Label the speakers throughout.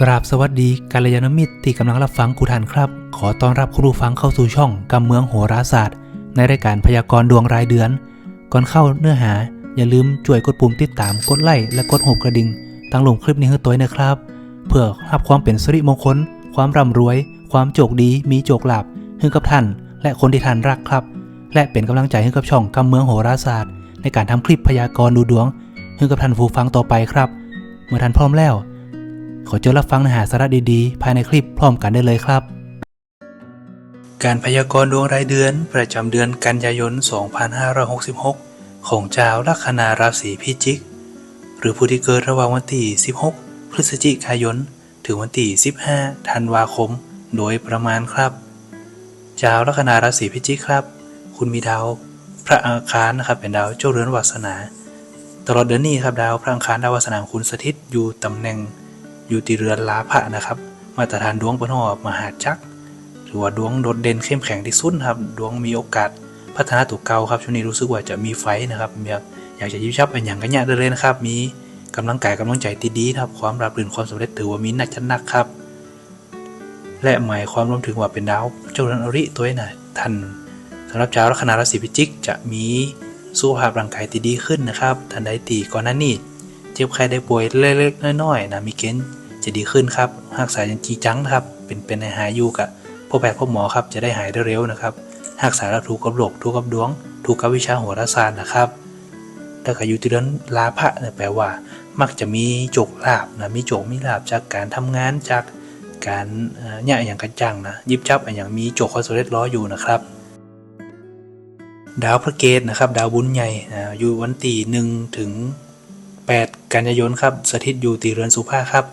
Speaker 1: กราบสวัสดีกัลยาณมิตรที่กำลังรับฟังกูทันครับ ขอต้อนรับคุณผู้ฟังเข้าสู่ช่องกำเมืองโหราศาสตร์ ในรายการพยากรณ์ดวงรายเดือน ก่อนเข้าเนื้อหา อย่าลืมช่วยกดปุ่มติดตามกดไลค์และกดหัวกระดิ่งตั้งลงคลิปนี้ให้ตัวนะครับ เพื่อรับความเป็นสิริมงคล ความร่ำรวย ความโชคดีมีโชคลาภให้กับท่าน และคนที่ท่านรักครับ และเป็นกำลังใจให้กับช่องกำเมืองโหราศาสตร์ ในการทำคลิปพยากรณ์ดูดวงให้กับท่านผู้ฟังต่อไปครับ เมื่อท่านพร้อมแล้ว ขอเจอรับฟังเนื้อหาสาระดีๆ ภายในคลิปพร้อมกันได้เลยครับ การพยากรณ์ดวงรายเดือนประจำเดือนกันยายน 2566 ของเจ้าลัคนาราศีพิจิก หรือผู้ที่เกิดระหว่างวันที่ 16 พฤศจิกายน ถึงวันที่ 15 ธันวาคม โดยประมาณครับเจ้าลัคนาราศีพิจิกครับ คุณมีดาวพระอังคารนะครับเป็นดาวเจ้าเรือนวาสนา ตลอดเดือนนี้ครับดาวพระอังคารดาววาสนาคุณสถิตอยู่ตำแหน่ง อยู่ที่เรือนลาภะนะครับ มาตรฐานดวงปนอมหาจักรถือว่าดวงโดดเด่นเข้มแข็งที่สุดครับ ดวงมีโอกาสพัฒนาตัวเก่าครับช่วงนี้รู้สึกว่าจะมีไฟนะครับอยากอยากจะยิบชับเป็นอย่างกันเนี่ยได้เลยนะครับ มีกำลังกายกำลังใจที่ดีครับ ความราบรื่นความสำเร็จถือว่ามีนักจัดนักครับ และหมายความรวมถึงว่าเป็นดาวเจ้าเรือนอริตัวนี้นะท่านสำหรับชาวลัคนาราศีพิจิก จะมีสุขภาพร่างกายที่ดีขึ้นนะครับท่านใดตีก่อนหน้านี้เจ็บไข้ได้ป่วยเล็กๆน้อยๆนะมีเกณฑ์ จะดีขึ้นครับหากสายยังจีจังนะครับ เป็นเป็นในหายอยู่กับพ่อแพทย์พ่อหมอครับจะได้หายได้เร็วนะครับหากสายเราถูกกับโรคถูกกับดวง ถูกกับวิชาโหราศาสตร์นะครับถ้ากับอยู่ที่เรืองลาภะเนี่ยแปลว่า มักจะมีโจกลาบนะมีโจกมีลาบจากการทำงานจากการเนี่ยอย่างกันจังนะยิบจับอย่างมีโจกคอนโซเลตล้ออยู่นะครับ ดาวพระเกตนะครับ ดาวบุญใหญ่นะอยู่วันที่หนึ่งถึง 8 กันยายนครับสถิตอยู่ตีเรือนสุภาครับ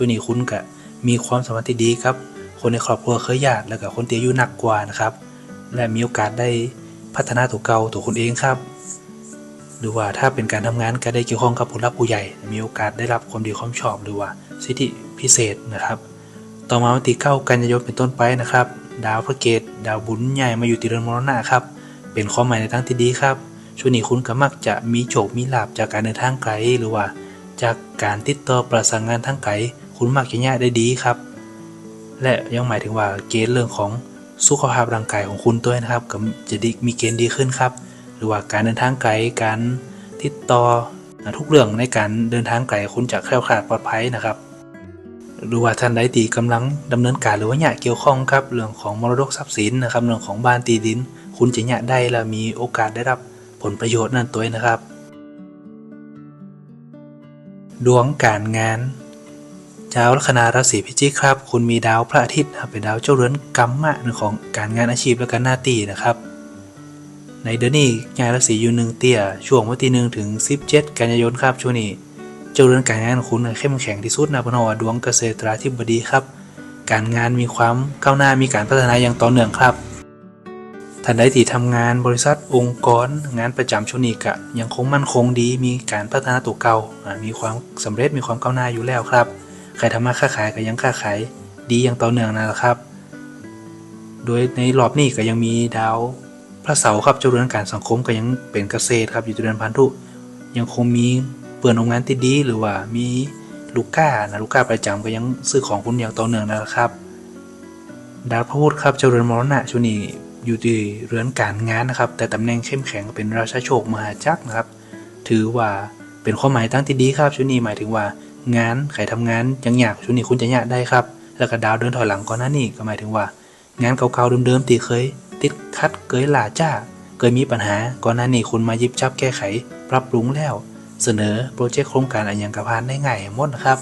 Speaker 1: ช่วงนี้คุณกับมีความสมพันธ์ที่ดีครับ คนในครอบครัวเคยญาติแล้วก็คนที่อายุหนักกว่านะครับ และมีโอกาสได้พัฒนาตัวเก่าตัวคุณเองครับ หรือว่าถ้าเป็นการทำงานก็ได้เกี่ยวข้องกับผู้รับผู้ใหญ่ มีโอกาสได้รับความดีความชอบหรือว่าสิทธิพิเศษนะครับ ต่อมาวันที่เก้ากันยายนเป็นต้นไปนะครับ ดาวพระเกตดาวบุญใหญ่มาอยู่ตีเรือนมรณะครับ เป็นข้อหมายในทางที่ดีครับช่วงนี้คุณก็มักจะมีโชคมีลาบจากการเดินทางไกลหรือว่า จากการติดต่อประสานงานทางไกล คุณมักจะแย่ได้ดีครับ และยังหมายถึงว่าเกณฑ์เรื่องของสุขภาพร่างกายของคุณด้วยนะครับก็จะดีมีเกณฑ์ดีขึ้นครับ หรือว่าการเดินทางไกลการติดต่อทุกเรื่องในการเดินทางไกลคุณจะแคล้วคลาดปลอดภัยนะครับ หรือว่าท่านใดตีกำลังดำเนินการหรือว่าอยากเกี่ยวข้องครับเรื่องของมรดกทรัพย์สินนะครับเรื่องของบ้านตีดิน คุณจะอยาได้และมีโอกาสได้รับผลประโยชน์นั่นตัวเองนะครับ ดวงการงาน ชาวลัคนาราศีพิจิกครับ คุณมีดาวพระอาทิตย์เป็นดาวเจ้าเรือนกรรมะของการงานอาชีพและการหน้าที่นะครับ ในเดือนนี้งานราศีอยู่หนึ่งเตี้ยช่วงวันที่หนึ่งถึง17กันยายนครับช่วงนี้ เจ้าเรือนการงานของคุณเข้มแข็งที่สุดนะพนว่าดวงเกษตราธิบดีครับ การงานมีความก้าวหน้ามีการพัฒนาอย่างต่อเนื่องครับท่านใดที่ทำงานบริษัทองค์กร งานประจำช่วงนี้ก็ยังคงมั่นคงดีมีการพัฒนาตัวเก่าอ่ามีความสำเร็จมีความก้าวหน้าอยู่แล้วครับ ใครทำมาค้าขายก็ยังค้าขายดีอย่างต่อเนื่องนะครับ โดยในรอบนี้ก็ยังมีดาวพระเสาร์ครับเจรือนการสังคมก็ยังเป็นเกษตรครับอยู่เดือนพันธุยังคงมีเปิดโรงงานที่ดีหรือว่ามีลูก้านะลูก้าประจำก็ยังซื้อของคุณอย่างต่อเนื่องนะครับดาวพระพุธครับเจรือนมรณะช่วงนี้อยู่ที่เรือนการงานนะครับ แต่ตำแหน่งเข้มแข็งเป็นราชาโชคมหาจักรนะครับ ถือว่าเป็นข้อหมายตั้งที่ดีครับช่วงนี้หมายถึงว่า งานใครทำงานยังอยากช่วงนี้คุณจะอยากได้ครับ แล้วก็ดาวเดินถอยหลังก่อนหน้านี้ก็หมายถึงว่า งานเก่าๆเดิมๆที่เคย ติดคัดเกยหลาจ้าเคยมีปัญหาก่อนหน้านี้คุณมายิบจับแก้ไข ปรับปรุงแล้ว เสนอโปรเจกต์โครงการอะไรอย่างกระพานได้ง่ายหมดนะครับ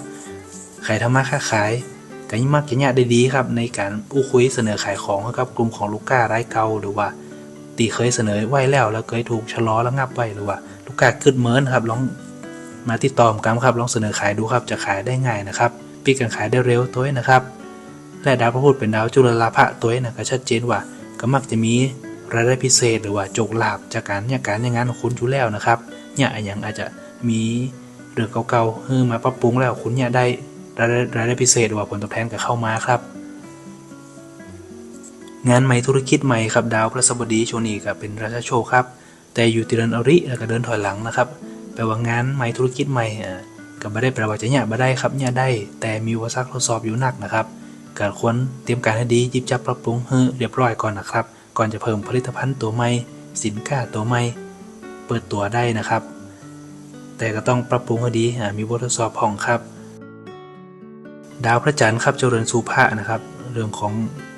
Speaker 1: ใครทำมาค้าขายก็ยิ่งมักจะยากได้ดีครับ ในการอู้คุยเสนอขายของให้กับกลุ่มของลูกค้ารายเก่าหรือว่าตีเคยเสนอไว้แล้วแล้วเคยถูกชะลอระงับไว้หรือว่า ลูกค้าขึ้นเมินครับลอง มาติดต่อมกันครับลองเสนอขายดูครับจะขายได้ง่ายนะครับปีกันขายได้เร็วตัวเองนะครับ และดาวพระพุธเป็นดาวจุลลาภะตัวเองนะก็ชัดเจนว่าก็มักจะมีรายได้พิเศษหรือว่าโจกลาบจากการเนี่ยการอย่างนของคุณอยู่แล้วนะครับเนี่ยอย่างอาจจะมีเรื่องเก่าๆเฮ้มาปรับปรุงแล้วคุณเนี่ยได้รายได้รายได้พิเศษหรือว่าผลตอบแทนก็เข้ามาครับ งานใหม่ธุรกิจใหม่ครับดาวพระสบดีช่วงนี้ก็เป็นราชาโชคครับแต่อยู่ติเรนอริแล้วก็เดินถอยหลังนะครับ แปลว่างานใหม่ธุรกิจใหม่อ่าก็ก็ไม่ได้แปลว่าจะเนี่ยบ่ได้ครับเนี่ยได้ แต่มีอุปสรรคทดสอบอยู่หนักนะครับกาควรเตรียมการให้ดียิบจับปรับปรุงให้เรียบร้อยก่อนนะครับ ก่อนจะเพิ่มผลิตภัณฑ์ตัวใหม่ สินค้าตัวใหม่ เปิดตัวได้นะครับ แต่ก็ต้องปรับปรุงให้ดีมีบททดสอบผ่องครับ ดาวพระจันทร์ครับเจริญสุภานะครับ เรื่องของ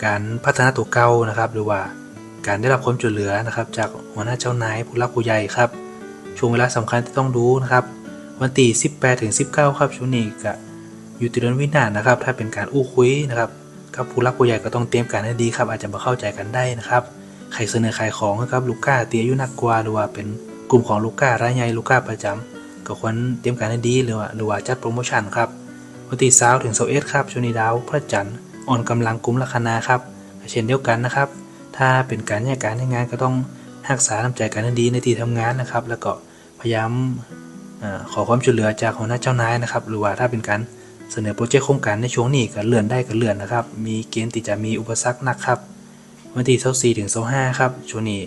Speaker 1: การพัฒนาตัวเก่านะครับ หรือว่าการได้รับความช่วยเหลือนะครับ จากหัวหน้าเจ้านายผู้รักผู้ใหญ่ครับ ช่วงเวลาสำคัญที่ต้องดูนะครับ วันที่18ถึง19 ครับช่วงนี้ก็อยู่ที่เดือนวินานะครับ ถ้าเป็นการอู้คุยนะครับกับผู้รักผู้ใหญ่ก็ต้องเตรียมการให้ดีครับ อาจจะมาเข้าใจกันได้นะครับใครเสนอขายของนะครับลูก้าเตียยุนักกวาหรือว่าเป็นกลุ่มของลูก้ารายใหญ่ลูก้าประจำก็ควรเตรียมการให้ดีหรือว่าหรือว่าจัดโปรโมชั่นครับวันที่20ถึง21ครับช่วงนี้ดาวพระจันทร์อ่อนกำลังกุมลัคนาครับเช่นเดียวกันนะครับ ถ้าเป็นการแยกการในงานก็ต้อง รักษาน้ำใจกันให้ดีในที่ทำงานนะครับ แล้วก็พยายามอขอความช่วยเหลือจากหัวหน้าเจ้านายนะครับ หรือว่าถ้าเป็นการเสนอโปรเจกต์โครงการในช่วงนี้ก็เลื่อนได้ก็เลื่อนนะครับ มีเกณฑ์ที่จะมีอุปสรรคหนักครับวันที่24ถึง25ครับช่วงนี้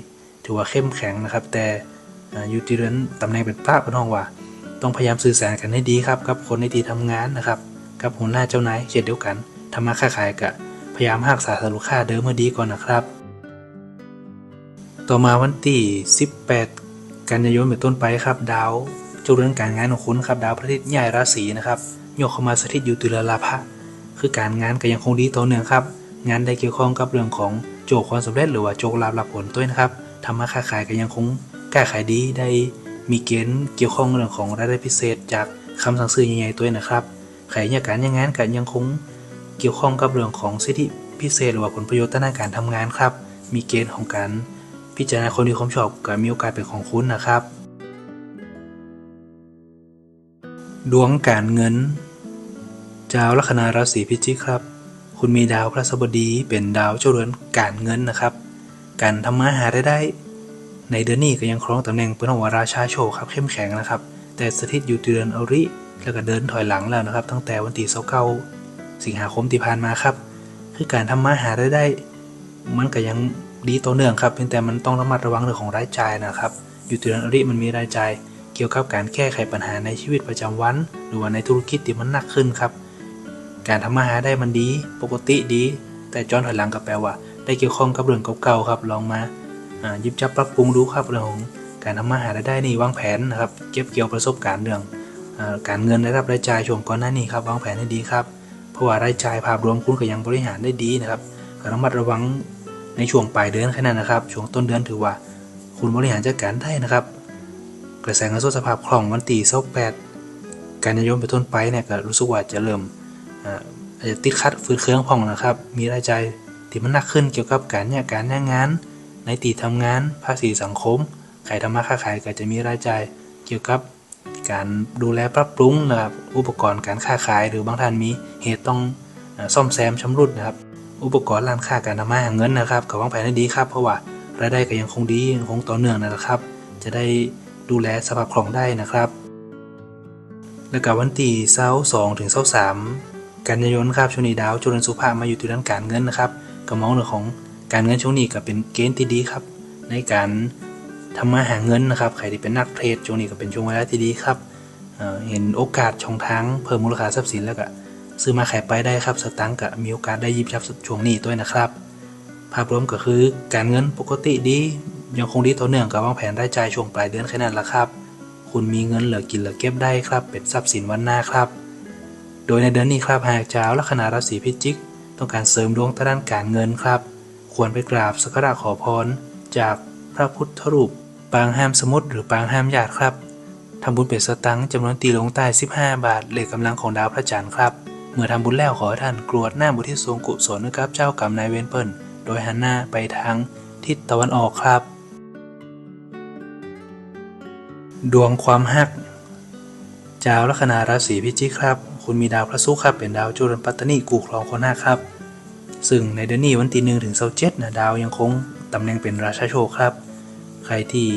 Speaker 1: ถือว่าเข้มแข็งนะครับ แต่อยู่ที่เรือนตำแหน่งเป็นพระเป็นห้องว่า ต้องพยายามสื่อสารกันให้ดีครับกับคนในที่ทำงานนะครับ กับหัวหน้าเจ้านายเช่นเดียวกันทำมาค้าขายกะพยายามรักษาสรุปค่าเดิมให้ดีก่อนนะครับ ต่อมาวันที่18 กันยายนเป็นต้นไปครับ ดาวจ้าเรือนการงานของคุณครับ ดาวพระอาทิตย์ย้ายราศีนะครับโยกเข้ามาสถิตอยู่ตุลาลาภะคือการงานก็ยังคงดีต่อเนื่องครับ งานใดเกี่ยวข้องกับเรื่องของโจกความสำเร็จหรือว่าโจกลาภรับผลด้วยนะครับทำมาค้าขายก็ยังคงกล้าขายดีได้มีเกณฑ์เกี่ยวข้องเรื่องของรายได้พิเศษ จากคำสั่งซื้อใหญ่ๆตัวนะครับใครอยาการยังงานก็ยังคงเกี่ยวข้องกับเรื่องของสิทธิพิเศษ หรือว่าผลประโยชน์ด้านการทำงานครับ มีเกณฑ์ของการ พิจารณาคนที่ความชอบก็มีโอกาสเป็นของคุณนะครับ ดวงการเงินเจ้าลัคนาราศีพิจิกครับ คุณมีดาวพระศัสบดีเป็นดาวเจ้าเรือนการเงินนะครับ การทำมาหาได้ได้ ในเดือนนี้ก็ยังครองตำแหน่งเป็นหัวราชาโชคครับเข้มแข็งนะครับ แต่สถิตอยู่เดือนอริ แล้วก็เดินถอยหลังแล้วนะครับ ตั้งแต่วันที่29สิงหาคมที่ผ่านมาครับ คือการทำมาหาได้ได้ มันก็ยัง ดีต่อเนื่องครับเพียงแต่มันต้องระมัดระวังเรื่องของรายจ่ายนะครับอยู่เดือนอริมันมีรายจ่ายเกี่ยวกับการแก้ไขปัญหาในชีวิตประจำวัน หรือว่าในธุรกิจที่มันหนักขึ้นครับ การทำมาหาได้มันดี ปกติดี แต่ย้อนถอยหลังก็แปลว่า ได้เกี่ยวข้องกับเรื่องเก่าๆครับ ลองมาหยิบจับปรับปรุงดูครับเรื่องของการทำมาหาได้นี่วางแผนนะครับ เก็บเกี่ยวประสบการณ์เรื่องอการเงินได้รับรายจ่ายช่วงก่อนหน้านี้ครับวางแผนให้ดีครับ เพราะว่ารายจ่ายภาพรวมคุณก็ยังบริหารได้ดีนะครับก็ระมัดระวัง ในช่วงปลายเดือนแค่นั้นนะครับ ช่วงต้นเดือนถือว่า คุณบริหารจัดการได้นะครับ กระแสเงินสดสภาพคล่องวันที่28การยายนไปต้นไปเนี่ยก็รู้สึกว่าจะเริ่มอาจจะติดขัดฟื้นเครื่องพ่องนะครับ มีรายจ่ายที่มันหนักขึ้นเกี่ยวกับการเนี่ยการย่างงาน ในตีทำงาน ภาษีสังคมใครทำมาค้าขายก็จะมีรายจ่ายเกี่ยวกับการดูแลปรับปรุงนะครับอุปกรณ์การค้าขายหรือบางท่านมีเหตุต้องซ่อมแซมชำรุดนะครับ อุปกรณ์ร้านค้าการทำมาหาเงินนะครับก็วางแผนให้ดีครับ เพราะว่ารายได้ก็ยังคงดียังคงต่อเนื่องนะครับ จะได้ดูแลสภาพคล่องได้นะครับ แล้วก็วันที่เสาร์สองถึงเสาร์สามกันยายนครับช่วงนี้ดาวจุลนสุภามาอยู่ที่ด้านการเงินนะครับก็มองเรื่องของการเงินช่วงนี้ก็เป็นเกณฑ์ที่ดีครับ ในการทำมาหาเงินนะครับ ใครที่เป็นนักเทรดช่วงนี้ก็เป็นช่วงเวลาที่ดีครับเเห็นโอกาสช่องทางเพิ่มมูลค่าทรัพย์สินแล้วก็ ซื้อมาขายไปได้ครับสตังค์ก็มีโอกาสได้ยิบจับช่วงนี้ด้วยนะครับ ภาพรวมก็คือการเงินปกติดี ยังคงดีต่อเนื่องกับวางแผนรายจ่ายช่วงปลายเดือนแค่นั้นละครับ คุณมีเงินเหลือกินเหลือเก็บได้ครับ เป็นทรัพย์สินวันหน้าครับ โดยในเดือนนี้ครับหากเจ้าลัคนาราศีพิจิก ต้องการเสริมดวงทางด้านการเงินครับ ควรไปกราบสักการะขอพรจากพระพุทธรูปปางห้ามสมุทรหรือปางห้ามญาติครับทำบุญเป็นสตังค์จำนวนตีลงใต้ 15 บาท เลขกำลังของดาวพระจันทร์ครับ เมื่อทำบุญแล้วขอให้ท่านกรวดหน้าบุทิศทรงกุศลนะครับเจ้ากรรมนายเวรเปิลโดยหันหน้าไปทางทิศตะวันออกครับ ดวงความฮักเจ้าลัคนาราศีพิจิกครับ คุณมีดาวพระศุกร์ครับ เป็นดาวจุลปัตตนีกูครองคนหน้าครับ ซึ่งในเดือนนี้วันที่หนึ่งถึงเสาร์เจ็ดนะดาวยังคงตำแหน่งเป็นราชาโชคครับ ใครที่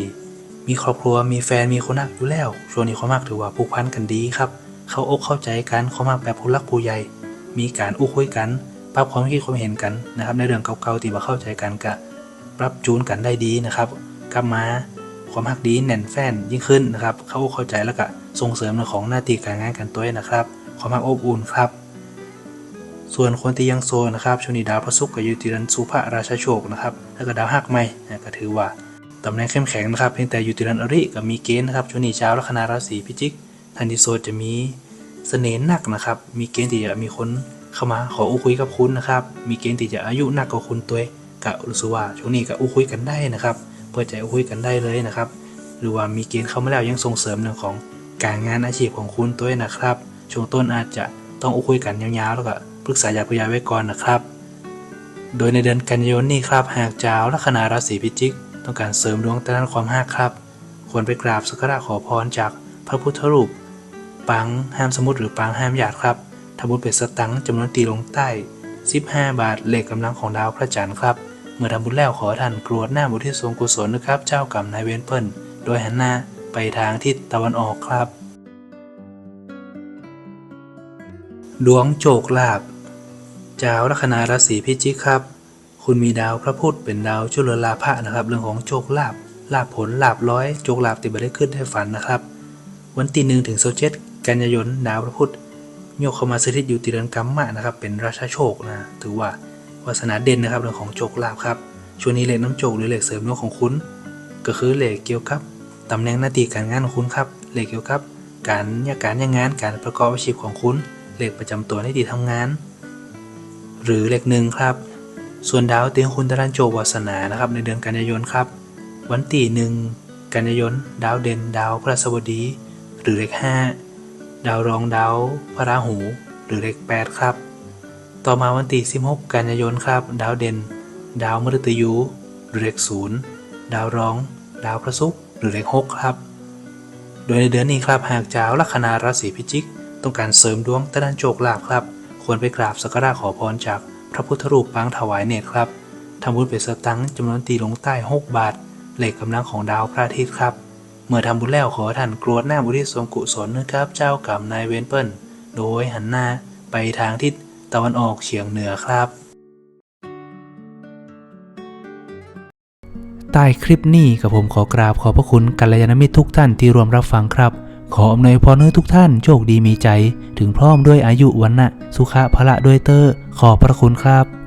Speaker 1: มีครอบครัวมีแฟนมีคนรักอยู่แล้วช่วงนี้ความรักถือว่าผูกพันกันดีครับ เข้าอกเข้าใจกันความรักแบบผู้รักผู้ใหญ่ มีการอู้คุยกัน ปรับความคิดความเห็นกันนะครับ ในเรื่องเก่าๆที่มาเข้าใจกันกะปรับจูนกันได้ดีนะครับกลับมาความรักดีแน่นแฟนยิ่งขึ้นนะครับ เข้าอกเข้าใจแล้วก็ส่งเสริมในของหน้าที่การงานกันตัวเองนะครับ ความรักอบอุ่นครับ ส่วนคนที่ยังโซนะครับช่วงนี้ดาวพระศุกร์กับยูติรันสุภาราชาโชคนะครับแล้วก็ดาวหักไม่ก็ถือว่าตำแหน่งเข้มแข็งนะครับเพียงแต่ยูติรันอริก็มีเกณฑ์นะครับช่วงนี้เช้าลัคนาราศีพิจิก ทันทีโซจะมีเสน่ห์หนักนะครับ มีเกณฑ์ที่จะมีคนเข้ามาขออุ้คุยกับคุณนะครับ มีเกณฑ์ที่จะอายุหนักกว่าคุณตัวก็รู้สึกว่าช่วงนี้ก็อุ้คุยกันได้นะครับเปิดใจอุ้คุยกันได้เลยนะครับ หรือว่ามีเกณฑ์เข้ามาแล้วยังส่งเสริมเรื่องของการงานอาชีพของคุณตัวนะครับ ช่วงต้นอาจจะต้องอุ้คุยกันยาวๆแล้วก็ปรึกษาญาติผู้ใหญ่ไว้ก่อนนะครับ โดยในเดือนกันยายนนี้ครับหากเจ้าลัคนาราศีพิจิก ต้องการเสริมดวงด้านความหักครับ ควรไปกราบสักการะขอพรจากพระพุทธรูป ปางห้ามสมุทรหรือปางห้ามหยาดครับทำบุญเป็นสตังค์จำนวนตีลงใต้ 15 บาทเหลขกกำลังของดาวพระจันทร์ครับ เมื่อทำบุญแล้วขอท่านกรวดหน้าบุทิศส่วนกุศลนะครับ เจ้ากรรมนายเวรเปิ้ลโดยหันหน้าไปทางทิศตะวันออกครับ ดวงโจกลาบเจ้าลัคนาราศีพิจิกครับ คุณมีดาวพระพุธเป็นดาวช่วยเหลือลาภะนะครับ เรื่องของโชคลาภลาภผลลาภร้อยโชคลาภติดบัได้ขึ้นให้ฝันนะครับ วันที่หนึ่งถึงโซเจ็ดกันยายนดาวพระพุธโยกเข้ามาสถิตอยู่ติเรือนกัมมะนะครับ เป็นราชาโชคนะ ถือว่าวาสนาเด่นนะครับเรื่องของโชคลาภครับ ช่วงนี้เหลขน้ำโชคหรือเหลขเสริมดวงของคุณ ก็คือเหลขเกี่ยวกับตำแหน่งหน้าที่การงานของคุณครับเหลขเกี่ยวกับ การยาการยางงานการประกอบอาชีพของคุณเหลขประจำตัวในที่ทำงาน หรือเหลขหนึ่งครับ ส่วนดาวเตียงคุณตะรันโจวาสนานะครับ ในเดือนกันยายนครับ วันที่หนึ่งกันยายนดาวเด่นดาวพระสบดี หรือเลขห้าดาวรองดาวพระราหู หรือเลขแปดครับ ต่อมาวันที่16กันยายนครับ ดาวเด่น ดาวมฤตยู หรือเลขศูนย์ดาวรอง ดาวพระศุกร์หรือเลขหกครับ โดยในเดือนนี้ครับหากเจ้าลัคนาราศีพิจิก ต้องการเสริมดวงตะดันโจกลาภครับ ควรไปกราบสักการะขอพรจากพระพุทธรูปปางถวายเนตรครับทำบุญเป็นสตังค์จำนวนตีลงใต้ 6 บาท เหล็กกำลังของดาวพระอาทิตย์ครับ เมื่อทำบุญแล้วขอท่านกรวดหน้าบุริสวงกุศลนะครับเจ้ากรรมนายเวนเปิลโดยหันหน้าไปทางทิศตะวันออกเฉียงเหนือครับ ใต้คลิปนี้กับผมขอกราบขอพระคุณกัลยาณมิตรทุกท่านที่ร่วมรับฟังครับ ขออำนวยพรให้ทุกท่านโชคดีมีใจ ถึงพร้อมด้วยอายุวันนะสุขะพละด้วยเตอร์ขอพระคุณครับ